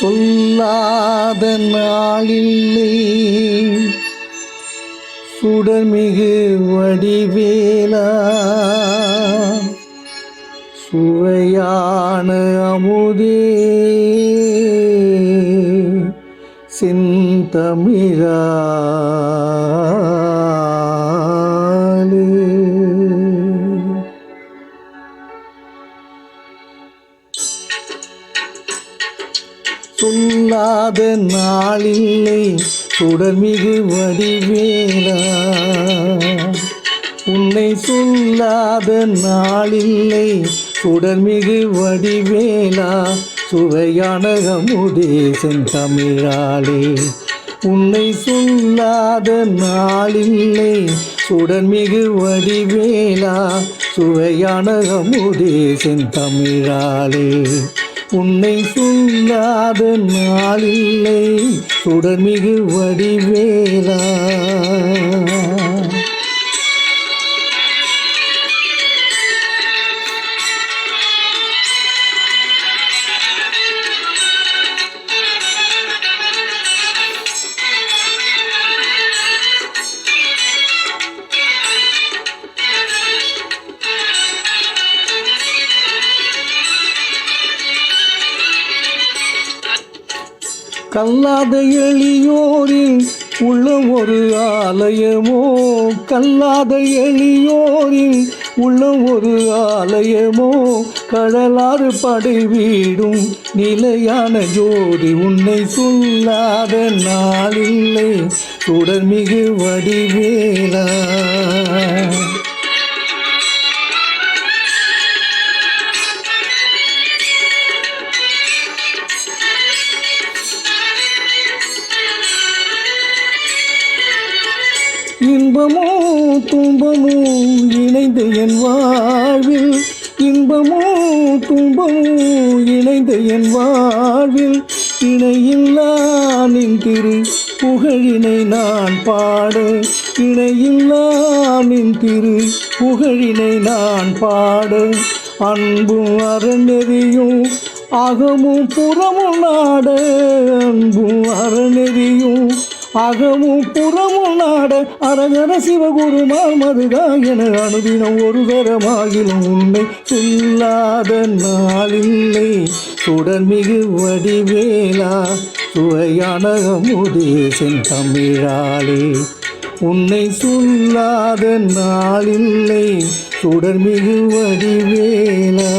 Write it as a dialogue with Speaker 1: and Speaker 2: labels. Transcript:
Speaker 1: சொல்லாத நாளில்லை. சுடர்மிகு வடிவேலா. சுவையான அமுதே. செந்தமிழாலே சொல்லாத நாளில்லை. சுடர்மிகு வடிவேலா. உன்னை சொல்லாத நாளில்லை. சுடர்மிகு வடிவேலா. சுவையான அமுதே தமிழாளே. உன்னை சொல்லாத நாளில்லை. சுடர்மிகு வடிவேலா. சுவையான அமுதே தமிழாளே. உன்னை சொல்லாத நாளில்லை சுடர்மிகு வடிவேலா. கல்லாத எளியோரில் உள்ள ஒரு ஆலயமோ? கல்லாத எளியோரில் உள்ள ஒரு ஆலயமோ? கடலாறு படை வீடும் நிலையான ஜோதி உன்னை சொல்லாத நாளில்லை. சுடர்மிகு வடிவேலா. இன்பமோ துன்பமோ இணைந்த என் வாழ்வில். இன்பமோ துன்பமோ இணைந்த என் வாழ்வில். இணையில்லா நின் திரு புகழினை நான் பாட. இணையில்லா நின் திரு புகழினை நான் பாட. அன்பும் அறநெறியும் அகமும் புறமும் நாட. அன்பும் அறநெறியும் அகமும் புறமும் நாட அரகர சிவகுருமால் மதுகா என அனுதினம் ஒரு தரமாகிலும் உன்னை சொல்லாத நாளில்லை. சுடர்மிகு வடிவேலா சுவையான அமுதே செந்தமிழாளே உன்னை சொல்லாத நாளில்லை சுடர்மிகு வடிவேலா.